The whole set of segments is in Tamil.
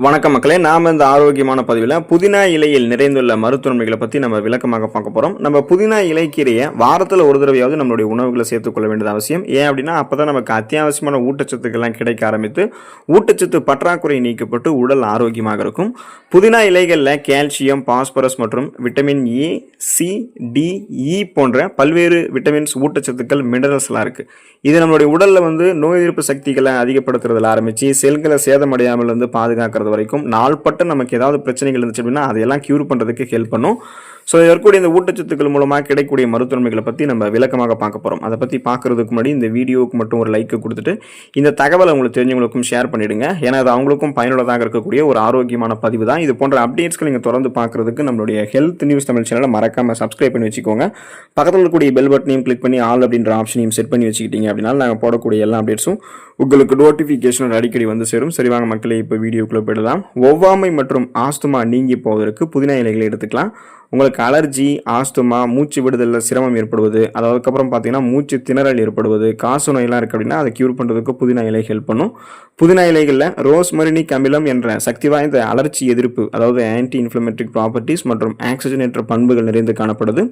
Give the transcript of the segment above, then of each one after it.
வணக்கம் மக்களே நாம் இந்த ஆரோக்கியமான பதிவில் புதினா இலையில் நிறைந்துள்ள மருத்துவமைகளை பற்றி நம்ம விளக்கமாக பார்க்க போகிறோம் நம்ம புதினா இலைக்கீரையை வாரத்தில் ஒரு தடவையாவது நம்மளுடைய உணவுகளை சேர்த்துக்கொள்ள வேண்டியது அவசியம். ஏன் அப்படின்னா அப்போ தான் நமக்கு அத்தியாவசியமான ஊட்டச்சத்துக்கள்லாம் கிடைக்க ஆரம்பித்து ஊட்டச்சத்து பற்றாக்குறை நீக்கப்பட்டு உடல் ஆரோக்கியமாக இருக்கும். புதினா இலைகளில் கால்சியம் பாஸ்பரஸ் மற்றும் vitamin A C D E போன்ற பல்வேறு விட்டமின்ஸ் ஊட்டச்சத்துக்கள் மினரல்ஸ்லாம் இருக்குது இது நம்மளுடைய உடலில் வந்து நோய் எதிர்ப்பு சக்திகளை அதிகப்படுத்துறதுல ஆரம்பித்து செல்களை சேதமடையாமல் வந்து பாதுகாக்கிறது வரைக்கும் நாள்பட்ட நமக்கு ஏதாவது பிரச்சனைகள் இருந்துச்சு அப்படின்னா அதையெல்லாம் க்யூர் பண்ணுறதுக்கு ஹெல்ப் பண்ணும். ஸோ இருக்கக்கூடிய இந்த ஊட்டச்சத்துக்கள் மூலமாக கிடைக்கக்கூடிய மருத்துவமைகளை பற்றி நம்ம விளக்கமாக பார்க்க போகிறோம் அதை பற்றி பார்க்குறதுக்கு முன்னாடி இந்த வீடியோவுக்கு மட்டும் ஒரு லைக்கு கொடுத்துட்டு இந்த தகவலை உங்களுக்கு தெரிஞ்சவங்களுக்கும் ஷேர் பண்ணிடுங்க. ஏன்னா அது அவங்களுக்கும் பயனுள்ளதாக இருக்கக்கூடிய ஒரு ஆரோக்கியமான பதிவு தான். இது போன்ற அப்டேட்ஸ்கள் நீங்கள் தொடர்ந்து பார்க்குறதுக்கு நம்மளுடைய ஹெல்த் நியூஸ் தமிழ் சேனலை மறக்காமல் சப்ஸ்கிரைப் பண்ணி வச்சுக்கோங்க. பக்கத்தில் இருக்கக்கூடிய பெல் பட்டனையும் கிளிக் பண்ணி ஆல் அப்படின்ற ஆப்ஷனையும் செட் பண்ணி வச்சுக்கிட்டீங்க அப்படின்னா நாங்கள் போடக்கூடிய எல்லா அப்டேட்ஸும் உங்களுக்கு நோட்டிஃபிகேஷன் அடிக்கடி வந்து சேரும். சரி வாங்க மக்களே இப்போ வீடியோக்குள்ளே போயிடலாம். ஒவ்வாமை மற்றும் ஆஸ்துமா நீங்கி போவதற்கு புதினா இலைகளை எடுத்துக்கலாம் உங்களுக்கு அலர்ஜி ஆஸ்துமா மூச்சு விடுதலில் சிரமம் ஏற்படுவது அதுக்கப்புறம் பார்த்தீங்கன்னா மூச்சு திணறல் ஏற்படுவது காசு நோயெல்லாம் இருக்குது அப்படின்னா அதை க்யூர் பண்ணுறதுக்கு புதினா இலை ஹெல்ப் பண்ணும். புதினா இலைகளில் ரோஸ்மரினிக் அமிலம் என்ற சக்தி வாய்ந்த அலர்ச்சி எதிர்ப்பு அதாவது ஆன்டி இன்ஃப்ளமேட்ரிக் ப்ராப்பர்ட்டிஸ் மற்றும் ஆக்சிஜனேற்ற பண்புகள் நிறைந்து காணப்படுது.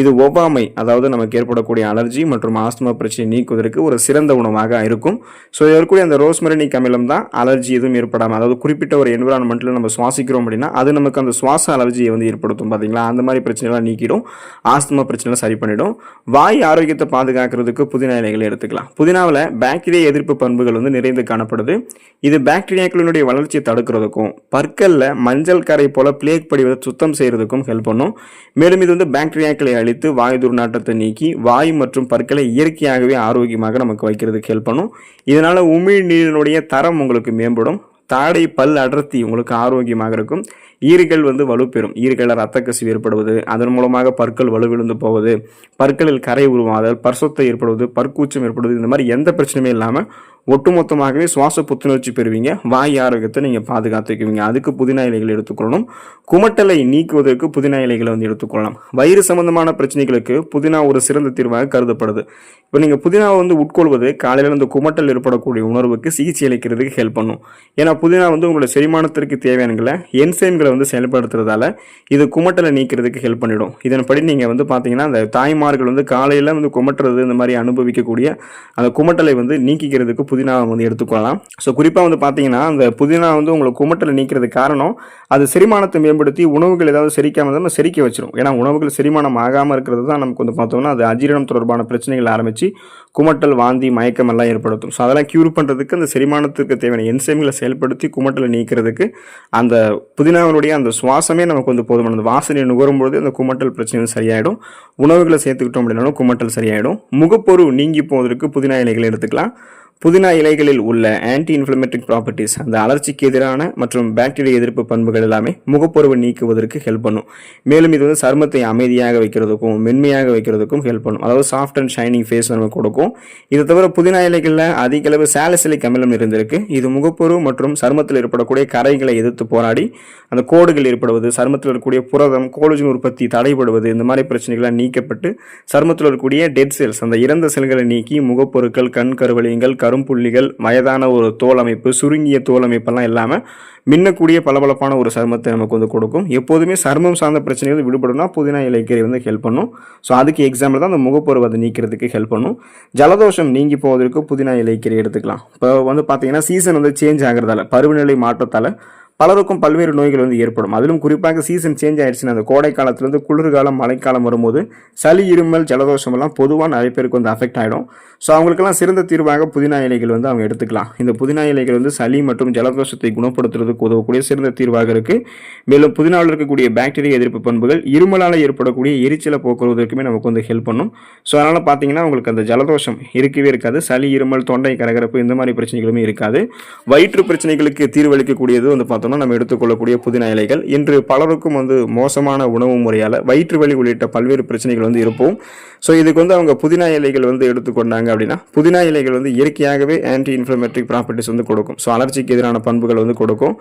இது ஒவ்வாமை அதாவது நமக்கு ஏற்படக்கூடிய அலர்ஜி மற்றும் ஆஸ்துமா பிரச்சனை நீக்குவதற்கு ஒரு சிறந்த உணவாக இருக்கும். ஸோ இதற்குரிய அந்த ரோஸ்மரினிக் அமிலம் தான் அலர்ஜி எதுவும் ஏற்படாமல் அதாவது குறிப்பிட்ட ஒரு என்விரான்மெண்ட்டில் நம்ம சுவாசிக்கிறோம் அப்படின்னா அது நமக்கு அந்த சுவாச அலர்ஜியை வந்து ஏற்படுத்தும் சரிங்களா? அந்த மாதிரி பிரச்சனைலாம் நீக்கிடும். ஆஸ்துமா பிரச்சனை சரி பண்ணிடும். வாய் ஆரோக்கியத்தை பாதுகாக்கிறதுக்கு புதினா இலைகளை எடுத்துக்கலாம். புதினாவில் பாக்டீரியா எதிர்ப்பு பண்புகள் வந்து நிறைந்து காணப்படுது. இது பாக்டீரியாக்களினுடைய வளர்ச்சியை தடுக்கிறதுக்கும் பற்களில் மஞ்சள் கரை போல பிளேக் படிவதை சுத்தம் செய்கிறதுக்கும் ஹெல்ப் பண்ணும். மேலும் இது வந்து பாக்டீரியாக்களை அழித்து வாய் துர்நாற்றத்தை நீக்கி வாய் மற்றும் பற்களை இயற்கையாகவே ஆரோக்கியமாக நமக்கு வைக்கிறதுக்கு ஹெல்ப் பண்ணும். இதனால உமிழ்நீரினுடைய தரம் உங்களுக்கு மேம்படும். தாடை பல் அடர்த்தி உங்களுக்கு ஆரோக்கியமாக இருக்கும். ஈறுகள் வந்து வலுப்பெறும். ஈறுகளில் ரத்த கசிவு ஏற்படுவது அதன் மூலமாக பற்கள் வலுவிழுந்து போவது பற்களில் கரை உருவாதல் பர்சத்தை ஏற்படுவது பற்கூச்சம் ஏற்படுவது இந்த மாதிரி எந்த பிரச்சனையுமே இல்லாமல் ஒட்டுமொத்தமாகவே சுவாச புத்துணர்ச்சி பெறுவீங்க. வாய் ஆரோக்கியத்தை நீங்கள் பாதுகாத்துக்குவீங்க அதுக்கு புதினா இலைகள் எடுத்துக்கொள்ளணும். குமட்டலை நீக்குவதற்கு புதினா இலைகளை வந்து எடுத்துக்கொள்ளலாம். வயிறு சம்பந்தமான பிரச்சனைகளுக்கு புதினா ஒரு சிறந்த தீர்வாக கருதப்படுது. இப்போ நீங்கள் புதினாவை வந்து உட்கொள்வது காலையில் இந்த குமட்டல் ஏற்படக்கூடிய உணர்வுக்கு சிகிச்சை அளிக்கிறதுக்கு ஹெல்ப் பண்ணும். ஏன்னா புதினா வந்து உங்களோட செரிமானத்திற்கு தேவையானங்களை என்சைம்களை வந்து செயல்படுத்துறதால இது குமட்டலை நீக்கிறதுக்கு ஹெல்ப் பண்ணிடும். இதன்படி நீங்கள் வந்து பார்த்தீங்கன்னா அந்த தாய்மார்கள் வந்து காலையில் வந்து குமட்டுறது இந்த மாதிரி அனுபவிக்கக்கூடிய அந்த குமட்டலை வந்து நீக்கிக்கிறதுக்கு புதினாவை வந்து எடுத்துக்கொள்ளலாம். ஸோ குறிப்பாக வந்து பார்த்தீங்கன்னா அந்த புதினா வந்து உங்களுக்கு குமட்டலை நீக்கிறதுக்கு காரணம் அது செரிமானத்தை மேம்படுத்தி உணவுகள் ஏதாவது செரிக்காமல் நம்ம செரிக்க வச்சிடும் ஏன்னா உணவுகள் செரிமானம் ஆகாமல் இருக்கிறது தான் நமக்கு வந்து பார்த்தோம்னா அது அஜீரணம் தொடர்பான பிரச்சனைகள் ஆரம்பித்து குமட்டல் வாந்தி மயக்கம் எல்லாம் ஏற்படுத்தும். ஸோ அதெல்லாம் க்யூர் பண்ணுறதுக்கு அந்த செரிமானத்துக்கு தேவையான என்சைம்களை செயல்படுத்தி குமட்டலை நீக்கிறதுக்கு அந்த நம்மளுடைய அந்த சுவாசமே நமக்கு வந்து போதுமானது. வாசனை நுகரும்போது அந்த குமட்டல் பிரச்சனையும் சரியாயிடும். உணவுகளை சேர்த்துக்கிட்டோம் அப்படின்னாலும் குமட்டல் சரியாயிடும். முகப்பொரு நீங்கி போவதற்கு புதினா இலைகளை எடுத்துக்கலாம். புதினா இலைகளில் உள்ள ஆன்டி இன்ஃப்ளமேட்ரிக் ப்ராப்பர்ட்டிஸ் அந்த அலர்ச்சிக்கு எதிரான மற்றும் பாக்டீரியா எதிர்ப்பு பண்புகள் எல்லாமே முகப்பொருவை நீக்குவதற்கு ஹெல்ப் பண்ணும். மேலும் இது வந்து சருமத்தை அமைதியாக வைக்கிறதுக்கும் மென்மையாக வைக்கிறதுக்கும் ஹெல்ப் பண்ணும். அதாவது சாஃப்ட் அண்ட் ஷைனிங் ஃபேஸ் நமக்கு கொடுக்கும். இதை தவிர புதினா இலைகளில் அதிக அளவு சாலசிலிக் அமிலம் இருந்திருக்கு. இது முகப்பொரு மற்றும் சருமத்தில் ஏற்படக்கூடிய கரைகளை எதிர்த்து போராடி அந்த கோடுகள் ஏற்படுவது சருமத்தில் இருக்கக்கூடிய புரதம் கோலஜின் உற்பத்தி தடைபடுவது இந்த மாதிரி பிரச்சனைகள்லாம் நீக்கப்பட்டு சருமத்தில் இருக்கக்கூடிய டெட் செல்ஸ் அந்த இறந்த செல்களை நீக்கி முகப்பொருட்கள் கண் கருவலியங்கள் கரும்புள்ளிகள் வயதான ஒரு தோல் அமைப்பு சுருங்கிய தோல் அமைப்பெல்லாம் இல்லாமல் மின்னக்கூடிய பளபளப்பான ஒரு சருமத்தை நமக்கு வந்து கொடுக்கும். எப்போதுமே சருமம் சார்ந்த பிரச்சனைகள் விடுபடும்னா புதினா இலைக்கீரை வந்து ஹெல்ப் பண்ணும். ஸோ அதுக்கு எக்ஸாம்பிள் தான் அந்த முகப்பருவத்தை அதை நீக்கிறதுக்கு ஹெல்ப் பண்ணும். ஜலதோஷம் நீங்கி போவதற்கு புதினா இலைக்கீரை எடுத்துக்கலாம். இப்போ வந்து பார்த்தீங்கன்னா சீசன் வந்து சேஞ்ச் ஆகிறதால பருவநிலை மாற்றத்தால் பலருக்கும் பல்வேறு நோய்கள் வந்து ஏற்படும். அதிலும் குறிப்பாக சீசன் சேஞ்ச் ஆயிடுச்சுன்னா அந்த கோடை காலத்துலேருந்து குளிர்காலம் மழைக்காலம் வரும்போது சளி இருமல் ஜலதோஷம் எல்லாம் பொதுவாக நிறைய பேருக்கு வந்து அஃபெக்ட் ஆகிடும் ஸோ அவங்களுக்கெல்லாம் சிறந்த தீர்வாக புதினா இலைகள் வந்து அவங்க எடுத்துக்கலாம். இந்த புதினா இலைகள் வந்து சளி மற்றும் ஜலதோஷத்தை குணப்படுத்துறதுக்கு உதவக்கூடிய சிறந்த தீர்வாக இருக்குது மேலும் புதினாவில் இருக்கக்கூடிய பாக்டீரியா எதிர்ப்பு பண்புகள் இருமலால் ஏற்படக்கூடிய எரிச்சலை போக்குவதற்குமே நமக்கு வந்து ஹெல்ப் பண்ணும். ஸோ அதனால் பார்த்தீங்கன்னா உங்களுக்கு அந்த ஜலதோஷம் இருக்கவே இருக்காது. சளி இருமல் தொண்டை கரகரப்பு இந்த மாதிரி பிரச்சனைகளுமே இருக்காது. வயிற்று பிரச்சனைகளுக்கு தீர்வளிக்கக்கூடியது வந்து பார்த்தோம்னா நம்ம எடுத்துக்கொள்ளக்கூடிய புதினா இலைகள். இன்று பலருக்கும் வந்து மோசமான உணவு முறையால் வயிற்று வலி உள்ளிட்ட பல்வேறு பிரச்சனைகள் வந்து இருப்போம். ஸோ இதுக்கு வந்து அவங்க புதினா இலைகள் வந்து எடுத்துக்கொண்டாங்க அப்படின்னா புதினா இலைகள் வந்து இயற்கையாகவே ஆன்டி இன்ஃப்ளமேட்ரிக் ப்ராப்பர்ட்டிஸ் வந்து கொடுக்கும். ஸோ அலர்ச்சிக்கு எதிரான பண்புகள் வந்து கொடுக்கும்.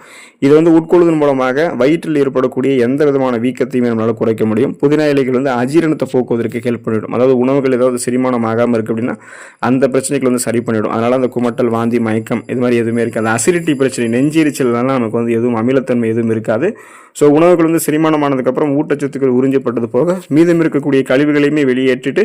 இது வந்து உட்கொள்வதன் மூலமாக வயிற்றில் ஏற்படக்கூடிய எந்த விதமான வீக்கத்தையுமே நம்மளால் குறைக்க முடியும். புதினா இலைகள் வந்து அஜீரணத்தை போக்குவதற்கு ஹெல்ப் பண்ணிவிடும் அதாவது உணவுகள் ஏதாவது செரிமானம் ஆகாமல் இருக்குது அப்படின்னா அந்த பிரச்சனைகள் வந்து சரி பண்ணிவிடும் அதனால் அந்த குமட்டல் வாந்தி மயக்கம் இது மாதிரி எதுவுமே இருக்குது. அந்த அசிடிட்டி பிரச்சனை நெஞ்செரிச்சல்லாம் நமக்கு வந்து எதுவும் அமிலத்தன்மை எதுவும் இருக்காது. ஸோ உணவுகள் வந்து செரிமானமானதுக்கப்புறம் ஊட்டச்சத்துக்கள் உறிஞ்சப்பட்டது போக மீதம் இருக்கக்கூடிய கழிவுகளையுமே வெளியேற்றிட்டு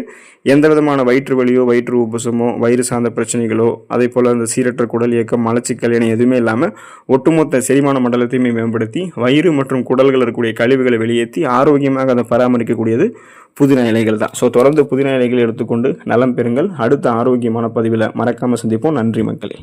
எந்த விதமான வயிற்று வலியோ வயிற்று உபசமோ வயிறு சார்ந்த பிரச்சனைகளோ அதே போல் அந்த சீரற்ற குடல் இயக்கம் மலச்சிக்கல் என எதுவுமே இல்லாமல் ஒட்டுமொத்த செரிமான மண்டலத்தையுமே மேம்படுத்தி வயிறு மற்றும் குடல்கள் இருக்கக்கூடிய கழிவுகளை வெளியேற்றி ஆரோக்கியமாக அதை பராமரிக்கக்கூடியது புதினா இலைகள் தான். ஸோ தொடர்ந்து புதினா இலைகள் எடுத்துக்கொண்டு நலம் பெறுங்கள். அடுத்த ஆரோக்கியமான பதிவில் மறக்காமல் சந்திப்போம். நன்றி மக்களே.